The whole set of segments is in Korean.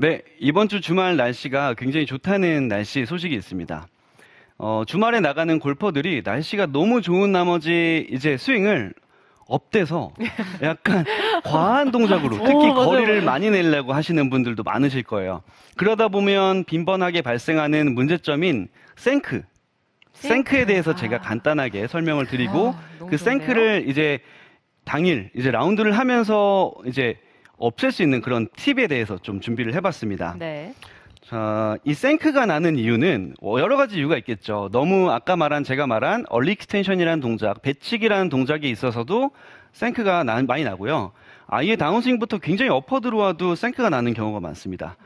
네, 이번 주 주말 날씨가 굉장히 좋다는 날씨 소식이 있습니다. 어, 주말에 나가는 골퍼들이 날씨가 너무 좋은 나머지 이제 스윙을 업돼서 약간 과한 동작으로 특히 오, 거리를. 많이 내려고 하시는 분들도 많으실 거예요. 그러다 보면 빈번하게 발생하는 문제점인 생크. 생크 에 대해서 제가 아. 간단하게 설명을 드리고 아, 그 좋은데요? 생크를 이제 당일 이제 라운드를 하면서 이제 없앨 수 있는 그런 팁에 대해서 좀 준비를 해봤습니다. 네. 자, 이 생크가 나는 이유는 뭐 여러 가지 이유가 있겠죠. 너무 아까 말한 제가 말한 얼리 익스텐션이라는 동작, 배치기라는 동작에 있어서도 생크가 나- 많이 나고요. 아예 다운스윙부터 굉장히 엎어 들어와도 생크가 나는 경우가 많습니다.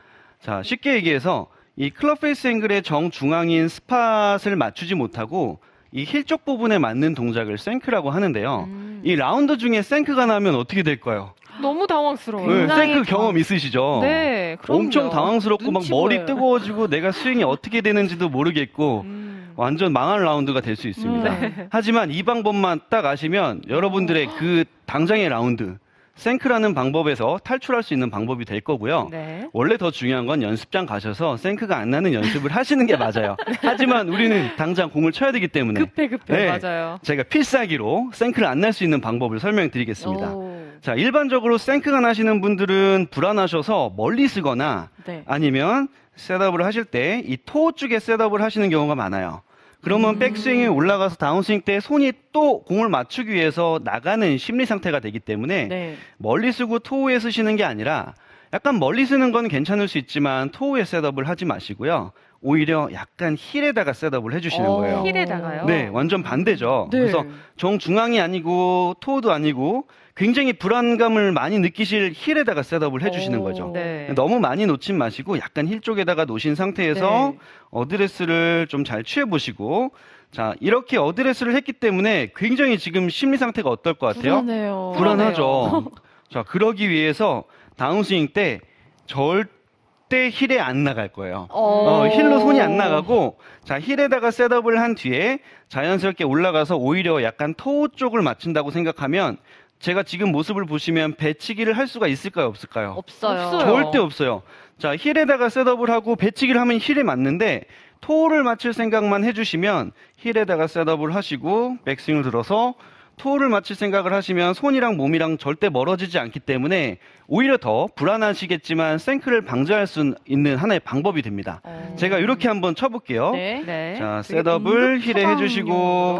자, 쉽게 얘기해서 이 클럽 페이스 앵글의 정중앙인 스팟을 맞추지 못하고 이 힐 쪽 부분에 맞는 동작을 생크라고 하는데요. 음. 이 라운드 중에 생크가 나면 어떻게 될까요? 너무 당황스러워요. 네, 굉장히 생크 당- 경험 있으시죠? 네, 그럼요. 엄청 당황스럽고 막 눈치 머리 보여요. 뜨거워지고 내가 스윙이 어떻게 되는지도 모르겠고 음. 완전 망한 라운드가 될 수 있습니다. 네. 하지만 이 방법만 딱 아시면 여러분들의 그 당장의 라운드 생크라는 방법에서 탈출할 수 있는 방법이 될 거고요. 네. 원래 더 중요한 건 연습장 가셔서 생크가 안 나는 연습을 하시는 게 맞아요. 하지만 우리는 당장 공을 쳐야 되기 때문에 급해 급해 네. 맞아요. 제가 필살기로 생크를 안 날 수 있는 방법을 설명드리겠습니다. 오. 자, 일반적으로 생크가 나시는 분들은 불안하셔서 멀리 쓰거나 네. 아니면 셋업을 하실 때 이 토 쪽에 셋업을 하시는 경우가 많아요. 그러면 음. 백스윙이 올라가서 다운스윙 때 손이 또 공을 맞추기 위해서 나가는 심리 상태가 되기 때문에 네. 멀리 쓰고 토우에 쓰시는 게 아니라 약간 멀리 쓰는 건 괜찮을 수 있지만 토우에 셋업을 하지 마시고요. 오히려 약간 힐에다가 셋업을 해주시는 어, 거예요. 힐에다가요? 네, 완전 반대죠. 네. 그래서 정중앙이 아니고 토우도 아니고 굉장히 불안감을 많이 느끼실 힐에다가 셋업을 해주시는 오. 거죠. 네. 너무 많이 놓진 마시고 약간 힐 쪽에다가 놓으신 상태에서 네. 어드레스를 좀 잘 취해 보시고 자 이렇게 어드레스를 했기 때문에 굉장히 지금 심리 상태가 어떨 것 같아요? 불안해요. 불안하죠. 자 그러기 위해서 다운스윙 때 절대 힐에 안 나갈 거예요. 어, 힐로 손이 안 나가고 자 힐에다가 셋업을 한 뒤에 자연스럽게 올라가서 오히려 약간 토우 쪽을 맞춘다고 생각하면 제가 지금 모습을 보시면 배치기를 할 수가 있을까요 없을까요? 없어요. 없어요. 절대 없어요. 자, 힐에다가 셋업을 하고 배치기를 하면 힐에 맞는데 토를 맞출 생각만 해주시면 힐에다가 셋업을 하시고 백스윙을 들어서 토를 맞출 생각을 하시면 손이랑 몸이랑 절대 멀어지지 않기 때문에 오히려 더 불안하시겠지만 생크를 방지할 수 있는 하나의 방법이 됩니다. 어. 제가 이렇게 한번 쳐볼게요. 네. 네. 자, 셋업을 힐에 해주시고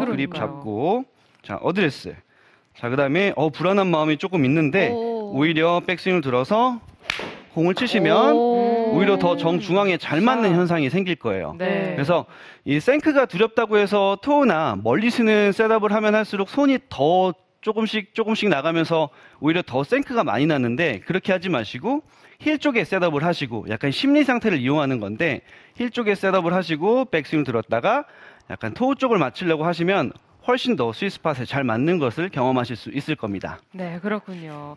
그러니까요. 그립 잡고 자, 어드레스. 자, 그 다음에 어, 불안한 마음이 조금 있는데 오. 오히려 백스윙을 들어서 공을 치시면 오. 오히려 더 정중앙에 잘 맞는 자. 현상이 생길 거예요. 네. 그래서 이 생크가 두렵다고 해서 토우나 멀리 쓰는 셋업을 하면 할수록 손이 더 조금씩 조금씩 나가면서 오히려 더 생크가 많이 나는데 그렇게 하지 마시고 힐 쪽에 셋업을 하시고 약간 심리 상태를 이용하는 건데 힐 쪽에 셋업을 하시고 백스윙 들었다가 약간 토우 쪽을 맞추려고 하시면 훨씬 더 스위스팟에 잘 맞는 것을 경험하실 수 있을 겁니다. 네, 그렇군요.